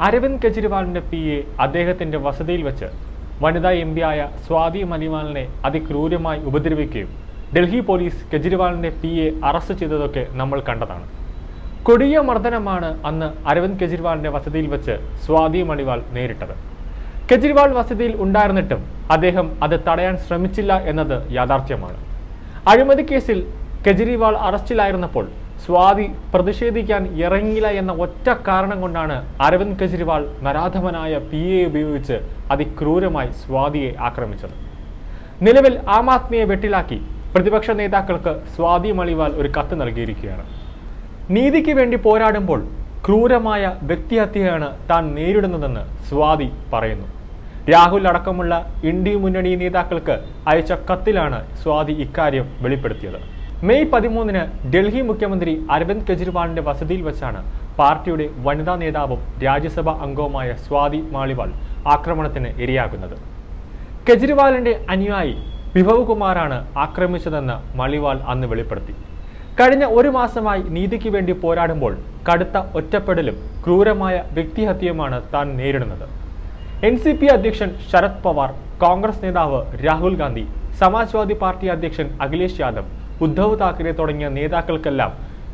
അരവിന്ദ് കെജ്രിവാളിന്റെ P A അദ്ദേഹത്തിന്റെ വസതിയിൽ വെച്ച് വനിതാ എം ആയ സ്വാതി മലിവാളിനെ അതിക്രൂരമായി ഉപദ്രവിക്കുകയും ഡൽഹി പോലീസ് കെജ്രിവാളിന്റെ പി എ അറസ്റ്റ് ചെയ്തതൊക്കെ നമ്മൾ കണ്ടതാണ്. കൊടിയ മർദ്ദനമാണ് അന്ന് അരവിന്ദ് കെജ്രിവാളിന്റെ വസതിയിൽ വെച്ച് സ്വാതി മണിവാൾ നേരിട്ടത്. കെജ്രിവാൾ വസതിയിൽ ഉണ്ടായിരുന്നിട്ടും അദ്ദേഹം അത് തടയാൻ ശ്രമിച്ചില്ല എന്നത് യാഥാർത്ഥ്യമാണ്. അഴിമതി കേസിൽ കെജ്രിവാൾ അറസ്റ്റിലായിരുന്നപ്പോൾ സ്വാതി പ്രതിഷേധിക്കാൻ ഇറങ്ങില്ല എന്ന ഒറ്റ കാരണം കൊണ്ടാണ് അരവിന്ദ് കെജ്രിവാൾ നരാധമനായ പി എ ഉപയോഗിച്ച് അതിക്രൂരമായി സ്വാതിയെ ആക്രമിച്ചത്. നിലവിൽ ആം ആദ്മിയെ വെട്ടിലാക്കി പ്രതിപക്ഷ നേതാക്കൾക്ക് സ്വാതി മളിവാൽ ഒരു കത്ത് നൽകിയിരിക്കുകയാണ്. നീതിക്ക് വേണ്ടി പോരാടുമ്പോൾ ക്രൂരമായ വ്യക്തിഹത്യയാണ് താൻ നേരിടുന്നതെന്ന് സ്വാതി പറയുന്നു. രാഹുൽ അടക്കമുള്ള ഇന്ത്യ മുന്നണി നേതാക്കൾക്ക് അയച്ച കത്തിലാണ് സ്വാതി ഇക്കാര്യം വെളിപ്പെടുത്തിയത്. മെയ് പതിമൂന്നിന് ഡൽഹി മുഖ്യമന്ത്രി അരവിന്ദ് കെജ്രിവാളിന്റെ വസതിയിൽ വെച്ചാണ് പാർട്ടിയുടെ വനിതാ നേതാവും രാജ്യസഭാ അംഗവുമായ സ്വാതി മാളിവാൾ ആക്രമണത്തിന് ഇരയാകുന്നത്. കെജ്രിവാളിന്റെ അനുയായി വിഭവ് കുമാറാണ് ആക്രമിച്ചതെന്ന് മാളിവാൾ അന്ന് വെളിപ്പെടുത്തി. കഴിഞ്ഞ ഒരു മാസമായി നീതിക്ക് വേണ്ടി പോരാടുമ്പോൾ കടുത്ത ഒറ്റപ്പെടലും ക്രൂരമായ വ്യക്തിഹത്യയുമാണ് താൻ നേരിടുന്നത്. എൻ സി പി അധ്യക്ഷൻ ശരത് പവാർ കോൺഗ്രസ് നേതാവ് രാഹുൽ ഗാന്ധി സമാജ്വാദി പാർട്ടി അധ്യക്ഷൻ അഖിലേഷ് യാദവ് ഉദ്ധവ് താക്കറെ തുടങ്ങിയ നേതാക്കൾക്കെല്ലാം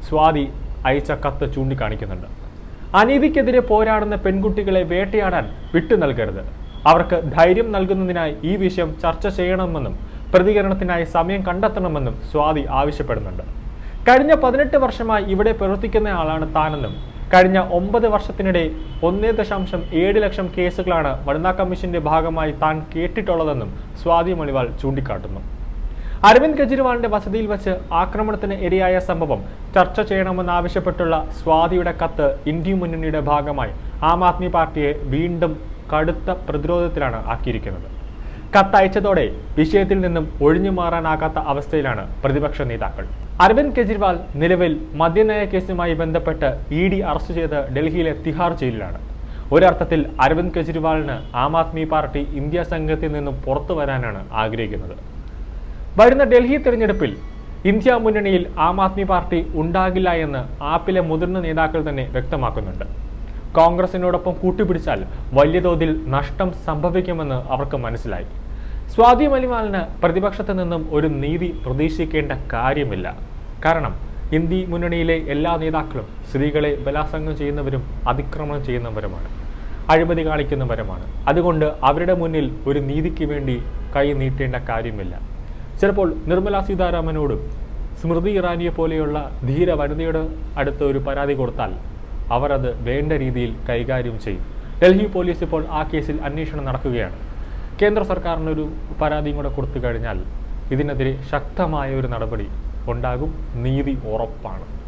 സ്വാതി അയച്ച കത്ത് ചൂണ്ടിക്കാണിക്കുന്നുണ്ട്. അനീതിക്കെതിരെ പോരാടുന്ന പെൺകുട്ടികളെ വേട്ടയാടാൻ വിട്ടു നൽകരുത്. അവർക്ക് ധൈര്യം നൽകുന്നതിനായി ഈ വിഷയം ചർച്ച ചെയ്യണമെന്നും പ്രതികരണത്തിനായി സമയം കണ്ടെത്തണമെന്നും സ്വാതി ആവശ്യപ്പെടുന്നുണ്ട്. കഴിഞ്ഞ പതിനെട്ട് വർഷമായി ഇവിടെ പ്രവർത്തിക്കുന്ന ആളാണ് താനെന്നും കഴിഞ്ഞ ഒമ്പത് വർഷത്തിനിടെ ഒന്നേ ദശാംശം ഏഴ് ലക്ഷം കേസുകളാണ് വനിതാ കമ്മീഷന്റെ ഭാഗമായി താൻ കേട്ടിട്ടുള്ളതെന്നും സ്വാതി മണിവാൾ ചൂണ്ടിക്കാട്ടുന്നു. അരവിന്ദ് കെജ്രിവാളിന്റെ വസതിയിൽ വെച്ച് ആക്രമണത്തിന് ഇരയായ സംഭവം ചർച്ച ചെയ്യണമെന്നാവശ്യപ്പെട്ടുള്ള സ്വാതിയുടെ കത്ത് ഇന്ത്യ മുന്നണിയുടെ ഭാഗമായി ആം ആദ്മി പാർട്ടിയെ വീണ്ടും കടുത്ത പ്രതിരോധത്തിലാണ് ആക്കിയിരിക്കുന്നത്. കത്തയച്ചതോടെ വിഷയത്തിൽ നിന്നും ഒഴിഞ്ഞു മാറാനാകാത്ത അവസ്ഥയിലാണ് പ്രതിപക്ഷ നേതാക്കൾ. അരവിന്ദ് കെജ്രിവാൾ നിലവിൽ മദ്യനയ കേസുമായി ബന്ധപ്പെട്ട് ഇ ഡി അറസ്റ്റ് ചെയ്ത് ഡൽഹിയിലെ തിഹാർ ജയിലിലാണ്. ഒരർത്ഥത്തിൽ അരവിന്ദ് കെജ്രിവാളിന് ആം ആദ്മി പാർട്ടി ഇന്ത്യ സംഘത്തിൽ നിന്നും പുറത്തു വരാനാണ് ആഗ്രഹിക്കുന്നത്. വരുന്ന ഡൽഹി തിരഞ്ഞെടുപ്പിൽ ഇന്ത്യ മുന്നണിയിൽ ആം ആദ്മി പാർട്ടി ഉണ്ടാകില്ല എന്ന് ആപ്പിലെ മുതിർന്ന നേതാക്കൾ തന്നെ വ്യക്തമാക്കുന്നുണ്ട്. കോൺഗ്രസിനോടൊപ്പം കൂട്ടുപിടിച്ചാൽ വലിയ തോതിൽ നഷ്ടം സംഭവിക്കുമെന്ന് അവർക്ക് മനസ്സിലായി. സ്വാതി മലിമാലിന് പ്രതിപക്ഷത്തു നിന്നും ഒരു നീതി പ്രതീക്ഷിക്കേണ്ട കാര്യമില്ല. കാരണം ഇന്ത്യ മുന്നണിയിലെ എല്ലാ നേതാക്കളും സ്ത്രീകളെ ബലാത്സംഗം ചെയ്യുന്നവരും അതിക്രമണം ചെയ്യുന്നവരുമാണ്. അഴിമതി കാണിക്കുന്നവരുമാണ്. അതുകൊണ്ട് അവരുടെ മുന്നിൽ ഒരു നീതിക്ക് വേണ്ടി കൈ നീട്ടേണ്ട കാര്യമില്ല. ചിലപ്പോൾ നിർമ്മല സീതാരാമനോടും സ്മൃതി ഇറാനിയെ പോലെയുള്ള ധീര വനിതയുടെ അടുത്ത് ഒരു പരാതി കൊടുത്താൽ അവർ അത് വേണ്ട രീതിയിൽ കൈകാര്യം ചെയ്യും. ഡൽഹി പോലീസ് ഇപ്പോൾ ആ കേസിൽ അന്വേഷണം നടക്കുകയാണ്. കേന്ദ്ര സർക്കാരിനൊരു പരാതിയും കൂടെ കൊടുത്തു കഴിഞ്ഞാൽ ഇതിനെതിരെ ശക്തമായ ഒരു നടപടി ഉണ്ടാകും. നീതി ഉറപ്പാണ്.